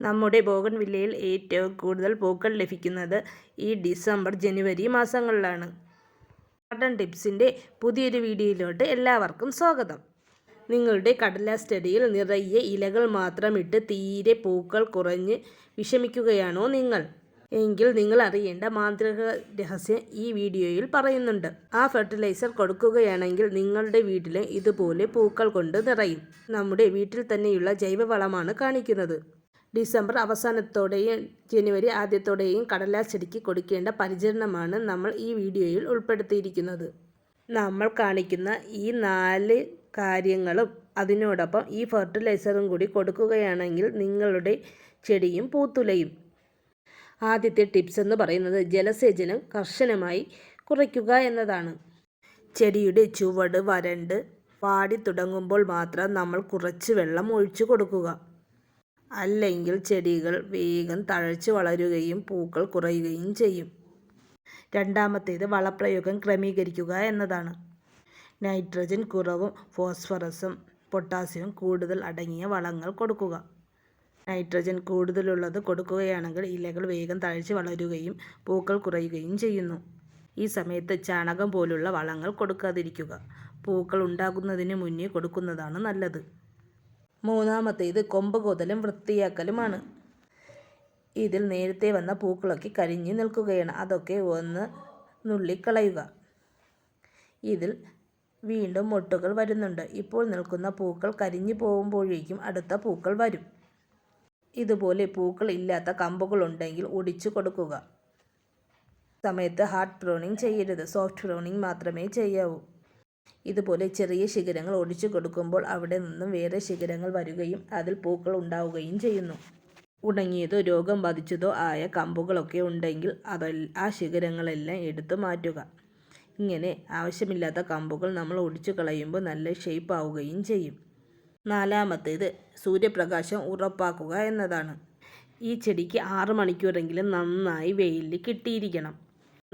നമ്മുടെ ബോഗൺവില്ലയിൽ ഏറ്റവും കൂടുതൽ പൂക്കൾ ലഭിക്കുന്നത് ഈ ഡിസംബർ ജനുവരി മാസങ്ങളിലാണ്. ഗാർഡൻ ടിപ്സിന്റെ പുതിയൊരു വീഡിയോയിലോട്ട് എല്ലാവർക്കും സ്വാഗതം. നിങ്ങളുടെ കടലാസ് ചെടിയിൽ നിറയെ ഇലകൾ മാത്രമിട്ട് തീരെ പൂക്കൾ കുറഞ്ഞ് വിഷമിക്കുകയാണോ നിങ്ങൾ? എങ്കിൽ നിങ്ങൾ അറിയേണ്ട മാന്ത്രിക രഹസ്യം ഈ വീഡിയോയിൽ പറയുന്നുണ്ട്. ആ ഫെർട്ടിലൈസർ കൊടുക്കുകയാണെങ്കിൽ നിങ്ങളുടെ വീട്ടിലെ ഇതുപോലെ പൂക്കൾ കൊണ്ട് നിറയും. നമ്മുടെ വീട്ടിൽ തന്നെയുള്ള ജൈവവളമാണ് കാണിക്കുന്നത്. ഡിസംബർ അവസാനത്തോടെയും ജനുവരി ആദ്യത്തോടെയും കടലാസ് ചെടിക്ക് കൊടുക്കേണ്ട പരിചരണമാണ് നമ്മൾ ഈ വീഡിയോയിൽ ഉൾപ്പെടുത്തിയിരിക്കുന്നത്. നമ്മൾ കാണിക്കുന്ന ഈ നാല് കാര്യങ്ങളും അതിനോടൊപ്പം ഈ ഫെർട്ടിലൈസറും കൂടി കൊടുക്കുകയാണെങ്കിൽ നിങ്ങളുടെ ചെടിയും പൂത്തുലയും. ആദ്യത്തെ ടിപ്സ് എന്ന് പറയുന്നത് ജലസേചനം കർശനമായി കുറയ്ക്കുക എന്നതാണ്. ചെടിയുടെ ചുവട് വരണ്ട് വാടി തുടങ്ങുമ്പോൾ മാത്രം നമ്മൾ കുറച്ച് വെള്ളം ഒഴിച്ചു കൊടുക്കുക. അല്ലെങ്കിൽ ചെടികൾ വേഗം തഴച്ചു വളരുകയും പൂക്കൾ കുറയുകയും ചെയ്യും. രണ്ടാമത്തേത് വളപ്രയോഗം ക്രമീകരിക്കുക എന്നതാണ്. നൈട്രജൻ കുറവും ഫോസ്ഫറസും പൊട്ടാസ്യവും കൂടുതൽ അടങ്ങിയ വളങ്ങൾ കൊടുക്കുക. നൈട്രജൻ കൂടുതലുള്ളത് കൊടുക്കുകയാണെങ്കിൽ ഇലകൾ വേഗം തഴച്ച് വളരുകയും പൂക്കൾ കുറയുകയും ചെയ്യുന്നു. ഈ സമയത്ത് ചാണകം പോലുള്ള വളങ്ങൾ കൊടുക്കാതിരിക്കുക. പൂക്കൾ ഉണ്ടാകുന്നതിന് മുന്നേ കൊടുക്കുന്നതാണ് നല്ലത്. മൂന്നാമത്തേത് കൊമ്പ് കൊതലും വൃത്തിയാക്കലുമാണ്. ഇതിൽ നേരത്തെ വന്ന പൂക്കളൊക്കെ കരിഞ്ഞു നിൽക്കുകയാണ്. അതൊക്കെ ഒന്ന് നുള്ളിക്കളയുക. ഇതിൽ വീണ്ടും മുട്ടുകൾ വരുന്നുണ്ട്. ഇപ്പോൾ നിൽക്കുന്ന പൂക്കൾ കരിഞ്ഞു പോകുമ്പോഴേക്കും അടുത്ത പൂക്കൾ വരും. ഇതുപോലെ പൂക്കൾ ഇല്ലാത്ത കമ്പുകളുണ്ടെങ്കിൽ ഒടിച്ചു കൊടുക്കുക. സമയത്ത് ഹാർഡ് പ്രൂണിങ് ചെയ്യരുത്. സോഫ്റ്റ് പ്രൂണിങ് മാത്രമേ ചെയ്യാവൂ. ഇതുപോലെ ചെറിയ ശിഖരങ്ങൾ ഒടിച്ചു കൊടുക്കുമ്പോൾ അവിടെ നിന്നും വേറെ ശിഖരങ്ങൾ വരികയും അതിൽ പൂക്കൾ ഉണ്ടാവുകയും ചെയ്യുന്നു. ഉണങ്ങിയതോ രോഗം ബാധിച്ചതോ ആയ കമ്പുകളൊക്കെ ഉണ്ടെങ്കിൽ അതെ ആ ശിഖരങ്ങളെല്ലാം എടുത്തു മാറ്റുക. ഇങ്ങനെ ആവശ്യമില്ലാത്ത കമ്പുകൾ നമ്മൾ ഒടിച്ചു കളയുമ്പോൾ നല്ല ഷേപ്പ് ആവുകയും ചെയ്യും. നാലാമത്തേത് സൂര്യപ്രകാശം ഉറപ്പാക്കുക എന്നതാണ്. ഈ ചെടിക്ക് ആറ് മണിക്കൂറെങ്കിലും നന്നായി വെയിലിൽ കിട്ടിയിരിക്കണം.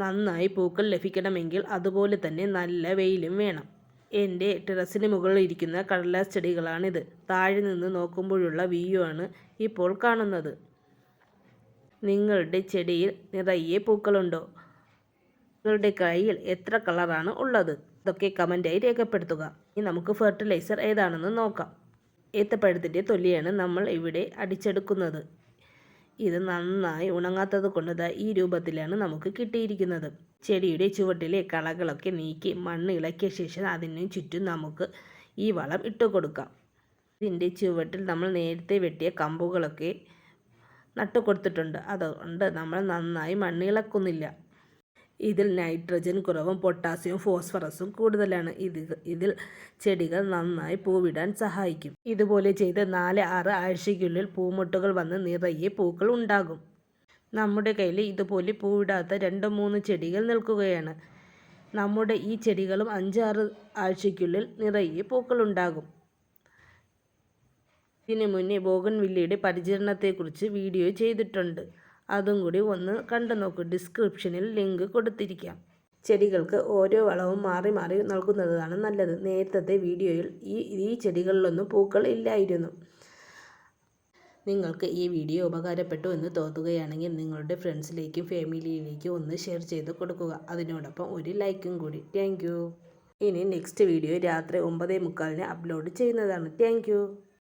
നന്നായി പൂക്കൾ ലഭിക്കണമെങ്കിൽ അതുപോലെ തന്നെ നല്ല വെയിലും വേണം. എന്റെ ടെറസിന് മുകളിൽ ഇരിക്കുന്ന കടലാസ് ചെടികളാണിത്. താഴെ നിന്ന് നോക്കുമ്പോഴുള്ള വ്യൂ ആണ് ഇപ്പോൾ കാണുന്നത്. നിങ്ങളുടെ ചെടിയിൽ നിറയെ പൂക്കളുണ്ടോ? നിങ്ങളുടെ കയ്യിൽ എത്ര കളറാണ് ഉള്ളത്? ഇതൊക്കെ കമന്റായി രേഖപ്പെടുത്തുക. ഇനി നമുക്ക് ഫെർട്ടിലൈസർ ഏതാണെന്ന് നോക്കാം. ഏത്തപ്പഴത്തിന്റെ തൊലിയാണ് നമ്മൾ ഇവിടെ അടിച്ചെടുക്കുന്നത്. ഇത് നന്നായി ഉണങ്ങാത്തത് കൊണ്ട് ഈ രൂപത്തിലാണ് നമുക്ക് കിട്ടിയിരിക്കുന്നത്. ചെടിയുടെ ചുവട്ടിലെ കളകളൊക്കെ നീക്കി മണ്ണ് ഇളക്കിയ ശേഷം അതിന് ചുറ്റും നമുക്ക് ഈ വളം ഇട്ട് കൊടുക്കാം. ഇതിന്റെ ചുവട്ടിൽ നമ്മൾ നേരത്തെ വെട്ടിയ കമ്പുകളൊക്കെ നട്ടു കൊടുത്തിട്ടുണ്ട് അതുകൊണ്ട് നമ്മൾ നന്നായി മണ്ണ് ഇളക്കുന്നില്ല. ഇതിൽ നൈട്രജൻ കുറവും പൊട്ടാസ്യവും ഫോസ്ഫറസും കൂടുതലാണ്. ഇത് ഇതിൽ ചെടികൾ നന്നായി പൂവിടാൻ സഹായിക്കും. ഇതുപോലെ ചെയ്ത് നാല് ആറ് ആഴ്ചയ്ക്കുള്ളിൽ പൂമുട്ടുകൾ വന്ന് നിറയെ പൂക്കൾ ഉണ്ടാകും. നമ്മുടെ കയ്യിൽ ഇതുപോലെ പൂവിടാത്ത രണ്ട് മൂന്ന് ചെടികൾ നിൽക്കുകയാണ്. നമ്മുടെ ഈ ചെടികളും അഞ്ചാറ് ആഴ്ചയ്ക്കുള്ളിൽ നിറയെ പൂക്കളുണ്ടാകും ഇതിനു മുന്നേ ബോഗൻവില്ലയുടെ പരിചരണത്തെക്കുറിച്ച് വീഡിയോ ചെയ്തിട്ടുണ്ട്. അതും കൂടി ഒന്ന് കണ്ടു നോക്കൂ. ഡിസ്ക്രിപ്ഷനിൽ ലിങ്ക് കൊടുത്തിരിക്കാം. ചെടികൾക്ക് ഓരോ വളവും മാറി മാറി നൽകുന്നതാണ് നല്ലത്. നേരത്തെ വീഡിയോയിൽ ഈ ഈ ചെടികളിലൊന്നും പൂക്കൾ ഇല്ലായിരുന്നു. നിങ്ങൾക്ക് ഈ വീഡിയോ ഉപകാരപ്പെട്ടു എന്ന് തോന്നുകയാണെങ്കിൽ നിങ്ങളുടെ ഫ്രണ്ട്സിലേക്കും ഫാമിലിയിലേക്കും ഒന്ന് ഷെയർ ചെയ്ത് കൊടുക്കുക. അതിനോടൊപ്പം ഒരു ലൈക്കും കൂടി. താങ്ക് ഇനി നെക്സ്റ്റ് വീഡിയോ രാത്രി ഒമ്പതേ മുക്കാലിന് അപ്ലോഡ് ചെയ്യുന്നതാണ്. താങ്ക്